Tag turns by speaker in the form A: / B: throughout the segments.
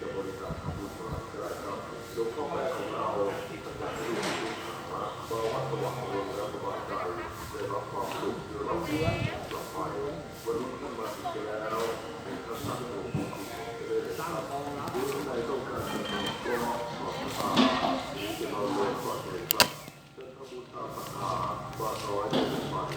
A: จะบริการทำบุญเท่าไหร่ก็ได้รับหลวงพ่อแม่ของเราท่านได้รู้ทุกข์มาบาวัดสว่างอารมและสบายใจได้รับความสุขได้รับความปลอดภัยวันนี้ท่านมาถึงแล้วท่านสั่งลงทุนจะได้ทรับรือท่านต้องการจะทำก็ขอพระจะเราเลยก่อนเลยครับเชิญทำบุญตามศรัทธาว่าร้อยเป็นไป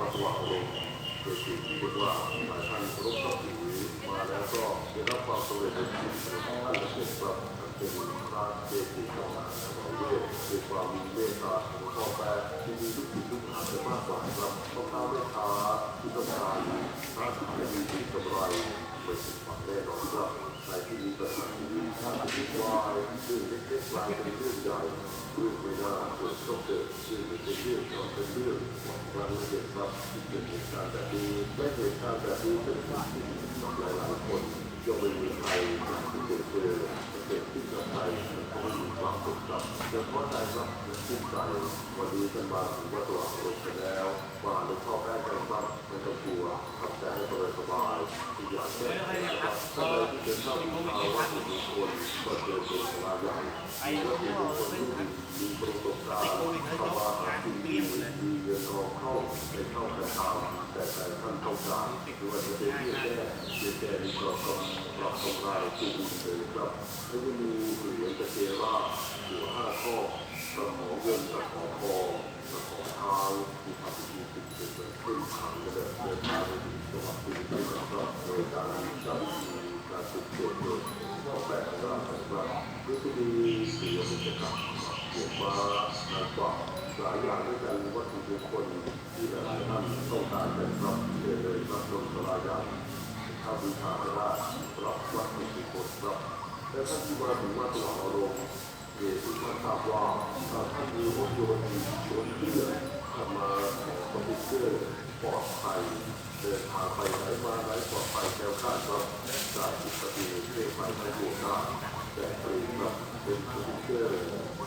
A: วาสวัดหลวงโลเกิดสิ่งที่เรียกว่าหลายท่านรพนับถือมาแล้วก็ได้รับความสำเร็จในชีวิตของท่านและเป็นครับเป็นพระเจดีย์ของอาของเวทด้วยความมีเมตตาของหลวงพ่อแป๊ะที่มีทุกสิ่งทุกอย่างเลยมากกว่าครับพ่อค้าแม่ค้าที่ต้องการค้าขายมีสิ่กำไรไม่ผิดหวังแน่นอนครับในที่นี้ปัญหาชีวิตถ้าคิดว่าเรื่อง เรื่องไม่น่าเกิดต้องเกิดเรื่องเป็นเรื่องก็เป็นเรื่องหวังว่าเราเห็นครับที่เป็นเหตุการณ์แบบนี้และเหตุการณ์แบบนี้เป็นสิ่งที่กับหลายคนยังไม่มีใครอยากที่จะเจอเกิดขึ้นกับใครมันก็ไม่มีความสุขครับยังพอใจรับยังชื่นใจวันนี้ท่านมาถึงวัดตัวอารมณ์กันแล้วมาหลวงพ่อแป้กันครับไม่ต้องกลัวทำใจให้สบายๆทุกอย่างแก้ไขนะครับ ถ้าเราที่จะเข้าถึงภาวะที่มีคนก็เจอตัวสลาใหญ่และเป็นที่มีประสบการณ์เข้ามาหาที่ดีมีเงินทองเข้าในเข้ากระทำแต่ท่านต้องารหรือว่าจะเป็นเรื่องแก้เรื่องแก้นี้ก็ก็ปรับตรงได้ที่ดีเลยครับแล้วก็มีเหรียญตะเกียร่าหัวห้าข้อตะขอเงินตะขอทองตะขอทาที่ทำพิธีติดเป็นขึ้นทาก็เลย เดินทางไปถึงจังหวัดพิจิตโดยการจัดพิธีการติดเกิดโดยพ่อแม่ของเราครับรู้สึกดีเสียบรรยากาศเกี่ยวกับนางกวักหลายอย่างด้วยกันวัตถุมงคลที่หลายท่านต้องการเป็นรับเชิญเลยรับลงสลายาถ้าบูชาไม่ได้สำหรับวัตถุมงคลรับและท่านที่มาถึงว่างอารมณ์เรียนทุกท่าทราบว่าถ้าท่านมีรถยนต์รถเครื่อทำมาคอมพิวเตอร์ปลอดภัย เดินทางไปไหนมาไหนปลอดภัยแคล้วคลาดครับจากอุบัติเหตุเรียกไปไม่ถูกได้แต่ฟรีครับเป็นคอมพิวเตอร์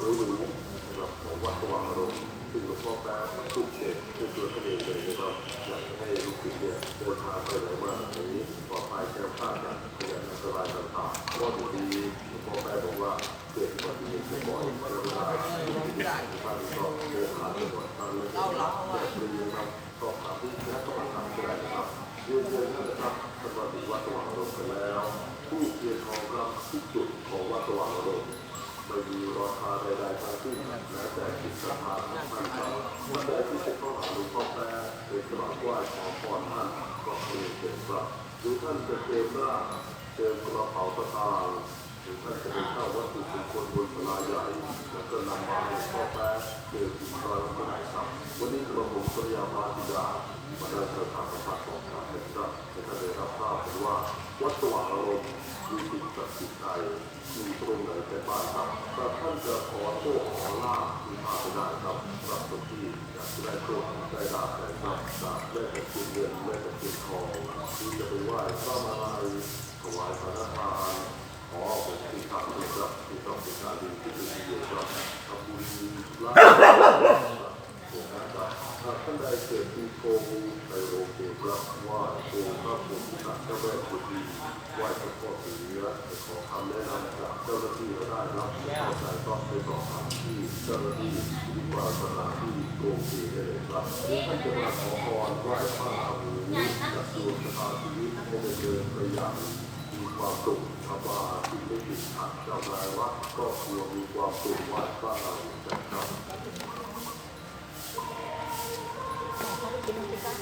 A: รู้ๆสำหรับของวัดสว่างอารมณ์ซึ่งหลวงพ่อแป๊ะทุกเด็กเป็นตัวท่านเองเลยนะครับอยากให้ลูกศิษย์เนี่ยเดินทางไปไหนมาไหนปลอดภัยแคล้วคลาดจากพยานอันตรายต่างๆเพราะว่าบางทีหลวงพ่อแป๊ะบอกว่าเกิดอุบัติเหตุบ่อยๆเวลาที่ท่านก็เดินทางไปบ่อยๆทางเลยแต่ฟรีนะครับ เรียนเชิญท่านนะครับท่านมาถึงวัดสว่างอารมณ์กันแล้วผู้เทียนทองครับทุกจุดของวัดสว่างอารมณ์ไม่มีราคาใดๆทั้งสิ้นแล้วแต่จิตศรัทธาของท่านครับวันใดที่จะเข้าหาหลวงพ่อแป๊ะเป็นกราบไหว้ขอพรท่านก็เคยเป็นครับหรือท่านจะเติมหน้าเติมกระเป๋าสตางค์หรือท่านจะไปเข้าวัตถุมงคลบนศาลาใหญ่แล้วก็นำมาให้พ่อแป๊ะเติมอีกครั้งก็ได้ครับวันนี้กระผมภรรยามาธิดา ศักดิ์สิทธิ์ใดมีตรงไหนแต่บ้านครับถ้าท่านจะขอโชคขอลาภมีพาไปได้ครับรับทุกที่อยากจะได้โชคได้ลาภได้ครับจากแม่ตะเคียนเงินแม่ตะเคียนทองที่จะไปไหว้พระมาลัยถวายพระทานขอเป็นที่ทำให้ครับที่ต้องเป็นการดีที่ดีเดียวครับทำบุญลาภครับถ้าท่านใดเกิดปีโกงไปโรเกรับไหว้โกพระพุทธเจ้าแม่กุฎีไหว้พระพ่อสีเนื้อขอคำแนะนำจากเจ้าหน้าที่ได้รับขอใจก็ไปสอบถามที่เจ้าหน้าที่ที่ว่าสถานที่โกงเกได้เลยครับท่านจะมาขอพรไหว้พระราหูจากดวงชะตาชีวิตให้ได้เดินไปอย่างมีความสุขชาวบ้านที่ไม่ติดขัดเจ้านายวัดก็ควรมีความสุขไหว้พระราหูจัด กินน้ำ
B: พริ
A: กกัน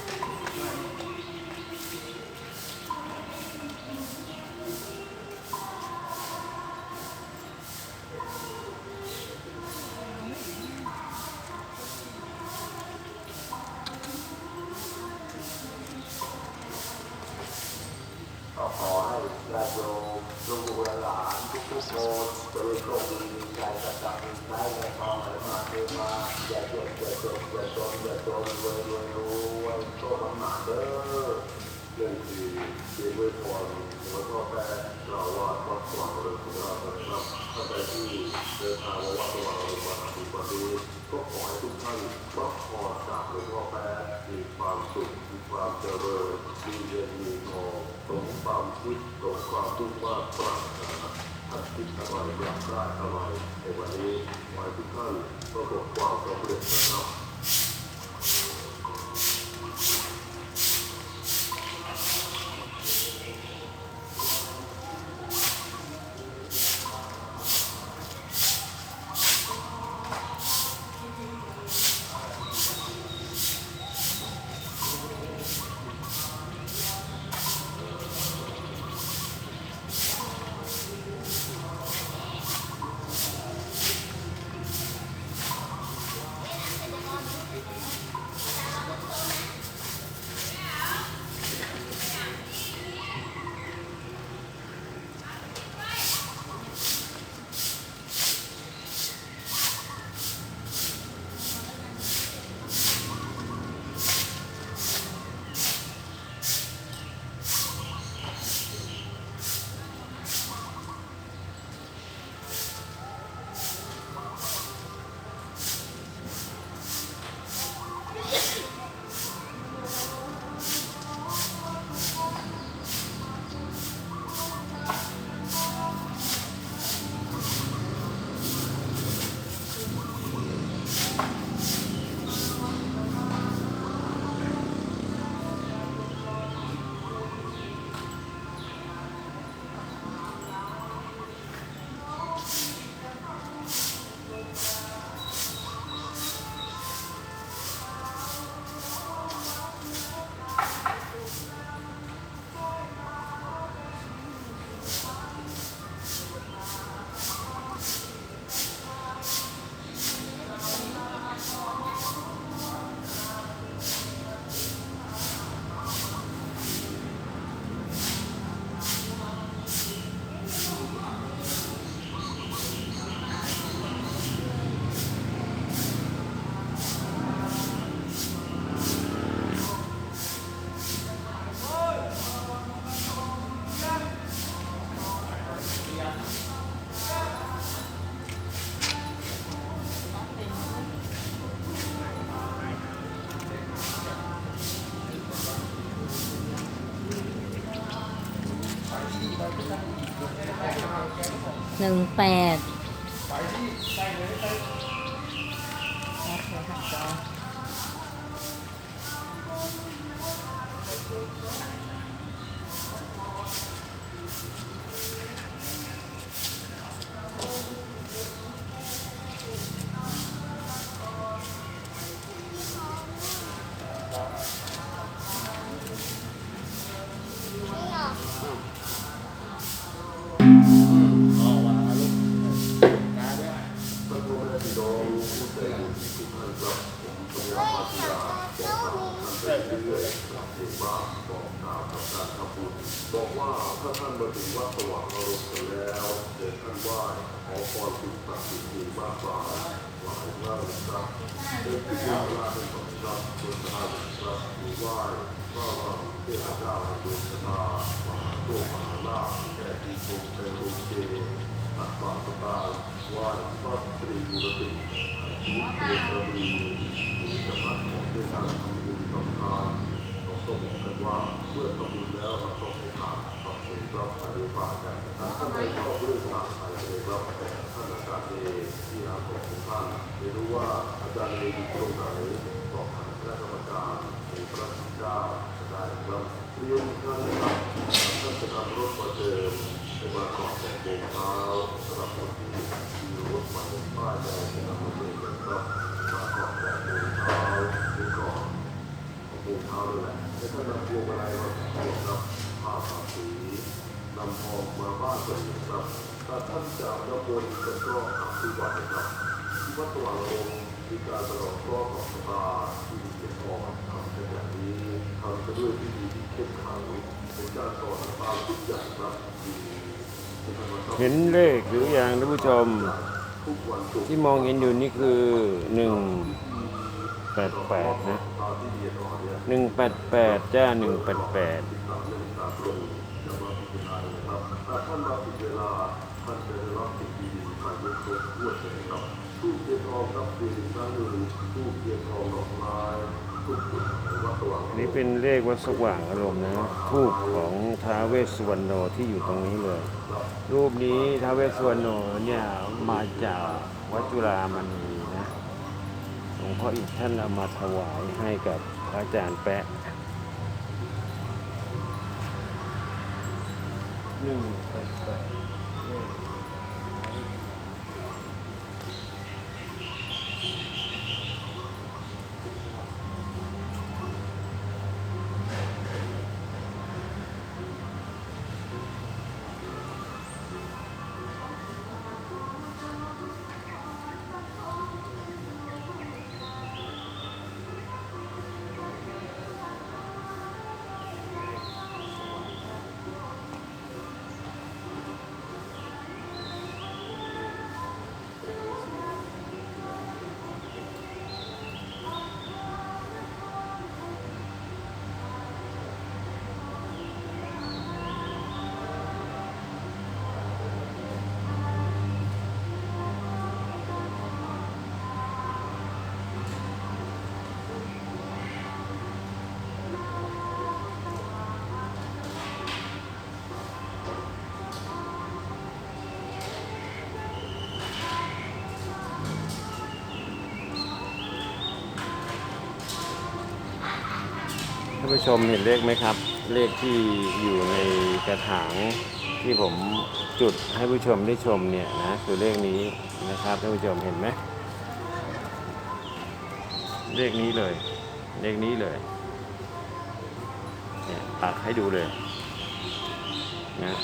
A: ขอให้ญาติโยมลูกหลานทุกๆคนจะได้โชคดีมีใจกับการได้ในความหมายมาเทมาอย่าจนอย่าจนอย่าจนอย่าจน เรานะครับท่านใดที่เดินทางมาวัดสว่างมาทำบุญวันนี้ก็ขอให้ทุกท่านรับพรจากหลวงพ่อแป๊ะมีความสุขมีความเจริญมีเงินมีทองสมความคิดสมความมุ่งมั่นปรารถนาท่านคิดอะไรอยากได้อะไรในวันนี้ขอให้ทุกท่านประสบความสำเร็จนะครับ
B: หนึ่งแปด
A: บอก สว่างอารมณ์กันแล้วเดี๋ยวท่านไหว้ขอพรสิ่งศักดิ์สิทธิ์มีมากมายหลายเรื่องครับเรื่องที่ว่าลาเป็นสองครับส่วนท่านครับมีไหว้ก็เทพเจ้าแห่งดวงชะตามหาโชคมหาลาภแก่ที่ทรงเป็นรูปเกตัดบาตรตาไหว้พระตรีบุรติชีวิตเรื่องระบีมีสมัครของด้วยการทำบุญทำทานเราก็บอกกันว่าเมื่อทำบุญแล้วเราต้อง ให้ ทานต่องรับปฏิบัติกันท่านไม่ชอบเรื่องทางไปเลยครับแต่ท่านอาจารย์เอที่อาสมของท่านไม่รู้ว่าอาจารย์เองไหนคนดีครับแต่ท่านครับท่านจะทำรถมาเดิมในวันก่อนของโบกเท้าสำหรับคนที่มีรถใหม่ป้ายจะนำมาเดินกันครับมาก่อนของโบกเท้าหรือก่อนของปูเท้าเลยแหละแล้วก็นำพวงมาพนำทอาบ้านตัวเองครับที่วัดนะครับที่วัดสว่างอารมมีการตลอดรอบของสตาที่มีเก็บทอทำเป็นแบบนี้ทำไปด้วยที่ดีที่เข้มขังเป็นการสอนตามทุกอย่างครับที่
B: เห็นเลขหรืออยังท่านผู้ชม
A: ที่
B: มองเห็นอยู่นี่คือหนึ่งแปดแปดนะหนึ่งแปดแปดจ้าหนึ่งแปดแปด
A: ถ้าท่านมาผิดเวลาท่านจะได้รับสิ่งดีๆมายกครบถ้วนเลยนะครับทูบเทียนทองกับเทียนครั้งหนึ่งทูบเทียนทองดอกไม้ทุกจุดในวัดสว่าง
B: อันนี้เป็นเลขวัดสว่างอารมณ์นะทูปของท้าวเวสสุวรรณโนที่อยู่ตรงนี้เลย รูปนี้ท้าวเวสสุวรรณโนเนี่ยมาจากวัดจุฬามณีนะหลวงพ่ออีกท่านเอามาถวายให้กับพระอาจารย์แปะ หนึ่ ผู้ชมเห็นเลขไหมครับ เลขที่อยู่ในกระถางที่ผมจุดให้ผู้ชมได้ชมเนี่ยนะคือเลขนี้นะครับท่านผู้ชมเห็นไหมเลขนี้เลย เลขนี้เลยเนี่ยตัดให้ดูเลยนะ